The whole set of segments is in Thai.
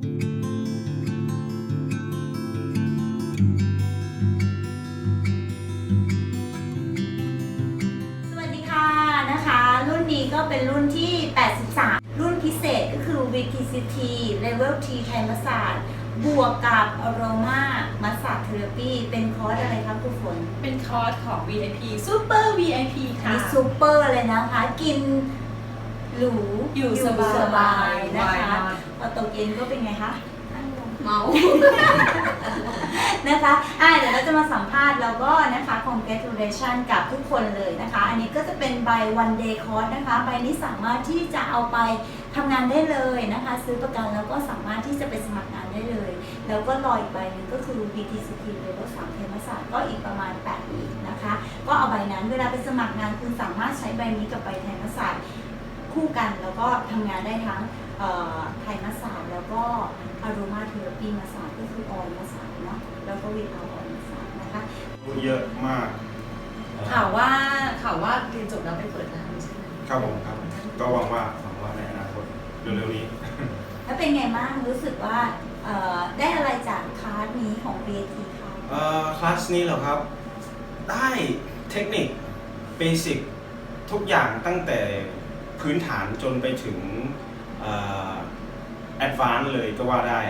สวัสดีค่ะนะคะ รุ่นนี้ก็เป็นรุ่นที่ 83 รุ่นพิเศษก็คือ VTCT Level T ไทยมาสาดบวกกับ Aroma Massage Therapy เป็นคอร์สอะไรคะครูฝนเป็นคอร์สของ VIP Super VIP ค่ะ มีซูเปอร์เลยนะคะ กิน หรูอยู่สบายสบายนะคะวายมากพอตกเย็นก็เป็นไงคะเมานะคะอ่าเดี๋ยวเราจะมาสัมภาษณ์แล้วก็นะคะ congratulation กับทุกคนเลยนะคะ อันนี้ก็จะเป็นใบ one day course นะคะ ใบนี้สามารถที่จะเอาไปทำงานได้เลยนะคะ ซื้อประกันแล้วก็สามารถที่จะไปสมัครงานได้เลย แล้วก็รออีกใบหนึงก็คือ VTCP Level 3เทมศาสตร์ก็อีกประมาณ8ปีนะคะ ก็เอาใบนั้นเวลาไปสมัครงานคุณสามารถใช้ใบนี้กับใบไทยมศาสตร์ คู่กันแล้วก็ทำงานได้ทั้งเอ่อไทยมศาสตร์แล้วก็อารมาเทอราปีมศาสตร์ก็คือออยมศาสตร์เนาะแล้วก็วิทาออยมศาสตร์นะคะเยอะมากข่าวว่าข่าวว่าเรียนจบแล้วไปเปิดร้านใช่ไหมครับผมครับ ก็หวังว่าหวังว่าในอนาคตเร็วๆนี้ แล้วเป็นไงบ้างรู้สึกว่าเอ่อได้อะไรจากคลาสนี้ของ VT คะเอ่อคลาสนี้เหรอครับ ได้เทคนิคเบสิกทุกอย่างตั้งแต่ พื้นฐานจนไปถึงแอดวานซ์เลยก็ว่าได้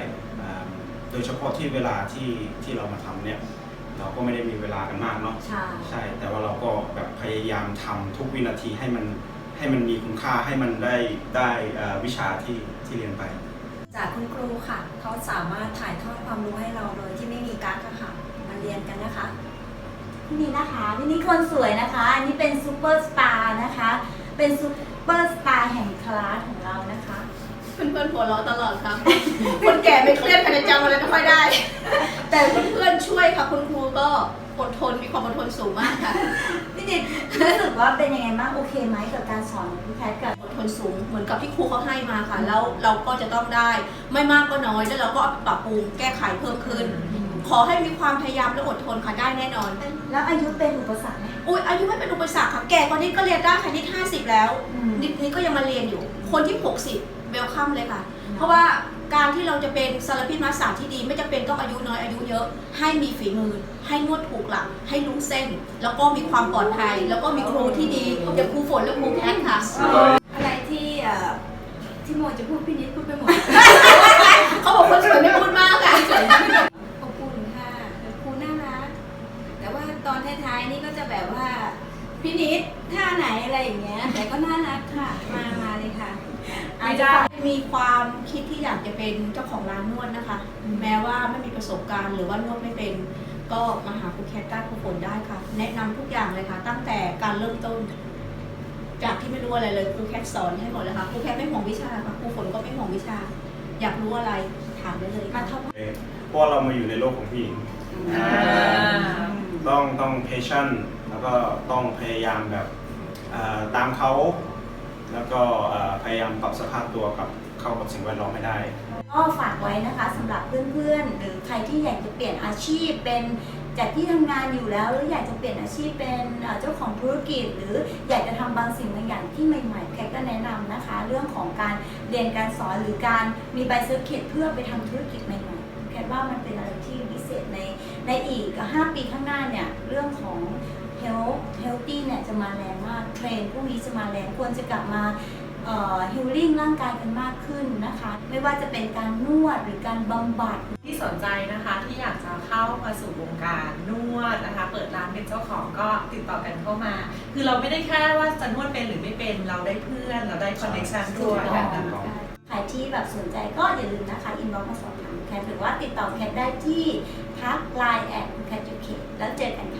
อ่าโดยเฉพาะที่เวลาที่ที่เรามาทำเนี่ย เราก็ไม่ได้มีเวลากันมากเนาะใช่ใช่แต่ว่าเราก็แบบพยายามทำทุกวินาทีให้มันให้มันมีคุณค่าให้มันได้ได้เอ่อวิชาที่ที่เรียนไป จากคุณครูค่ะ เขาสามารถถ่ายทอดความรู้ให้เราโดยที่ไม่มีกั๊กอะค่ะมาเรียนกันนะคะพี่นี่นะคะพี่นี่คนสวยนะคะ อันนี้เป็นซูเปอร์สตาร์นะคะ เป็นซูเปอร์สตาร์แห่งคลาสของเรานะคะเพื่อนๆหัวเราะตลอดครับ คนแก่ไม่เครียดภายในจำอะไรไม่ค่อยได้ แต่เพื่อนๆช่วยค่ะคุณครูก็อดทนมีความอดทนสูงมากค่ะ พี่นิดรู้สึกว่าเป็นยังไงบ้างโอเคไหมกับการสอนของพี่แพทย์กับ อดทนสูงเหมือนกับที่ครูเขาให้มาค่ะ แล้วเราก็จะต้องได้ ไม่มากก็น้อยแล้วเราก็เอาไปปรับปรุงแก้ไขเพิ่มขึ้น ขอให้มีความพยายามและอดทนค่ะได้แน่นอน แล้วอายุเป็นอุปสรรคไหม อุ้ยอายุไม่เป็นอุปสรรคค่ะแก่กว่านี้ก็เรียนได้ค่ะนี่50แล้วอืมนิดนี้ก็ยังมาเรียนอยู่ คนที่60เวลคัมเลยค่ะ เพราะว่าการที่เราจะเป็นซาลาพิษมาสตร์ที่ดี ไม่จำเป็นต้องอายุน้อยอายุเยอะ ให้มีฝีมือ ให้นวดถูกหลัก ให้รู้เส้น แล้วก็มีความปลอดภัย แล้วก็มีครูที่ดีอย่างครูฝนและครูแพทค่ะ อะไรที่เอ่อที่โมจะพูดพี่นิดพูดไปหมด เขาบอกคนสวยไม่พูดมากค่ะ ขอบคุณค่ะครูน่ารัก แต่ว่าตอนท้ายๆนี่ก็จะแบบว่าพี่ นิดท่าไหนอะไรอย่างเงี้ย แต่ก็น่ารักค่ะ มามาเลยค่ะไม่ได้มีความคิดที่อยากจะเป็นเจ้าของร้านนวดนะคะ แม้ว่าไม่มีประสบการณ์หรือว่านวดไม่เป็น ก็มาหาครูแคทได้ครูฝนได้ค่ะ แนะนำทุกอย่างเลยค่ะ ตั้งแต่การเริ่มต้น จากที่ไม่รู้อะไรเลยครูแคทสอนให้หมดเลยค่ะครูแคทไม่ห่วงวิชาค่ะครูฝนก็ไม่ห่วงวิชา อยากรู้อะไรถามได้เลยมาค่ะท็อปเพราะว่าเรามาอยู่ในโลกของผู้หญิงอ่าต้องต้อง patient แล้ว ก็ต้องพยายามแบบตามเขา แล้วก็พยายามปรับสภาพตัวกับเข้ากับสิ่งแวดล้อมให้ได้ ก็ฝากไว้นะคะสำหรับเพื่อนๆ หรือใครที่อยากจะเปลี่ยนอาชีพเป็นจากที่ทำงานอยู่แล้ว หรืออยากจะเปลี่ยนอาชีพเป็นเจ้าของธุรกิจ หรืออยากจะทำบางสิ่งบางอย่างที่ใหม่ๆแคทก็แนะนำนะคะ เรื่องของการเรียนการสอนหรือการมีใบเซอร์เคิตเพื่อไปทำธุรกิจใหม่ๆแคทว่ามันเป็นอะไรที่พิเศษในในอีก 5 ปีข้างหน้าเนี่ยเรื่องของ health healthy เนี่ยจะมาแรงมากเทรนด์พวกนี้จะมาแรงควรจะกลับมาฮิลลิ่งร่างกายกันมากขึ้นนะคะ ไม่ว่าจะเป็นการนวดหรือการบำบัดที่สนใจนะคะที่อยากจะเข้ามาสู่วงการนวดนะคะ เปิดร้านเป็นเจ้าของก็ติดต่อกันเข้ามา คือเราไม่ได้แค่ว่าจะนวดเป็นหรือไม่เป็นเราได้เพื่อน เราได้คอนเนคชันด้วยถูกแบต้องบนั้นใครที่แบบสนใจก็อย่าลืมนะคะอินบ็อกซ์มาสอบถามแคทหรือว่าติดต่อแคทได้ที่ทักไลน์แอดแคทยูเคแล้วเจอกันค่ะบาย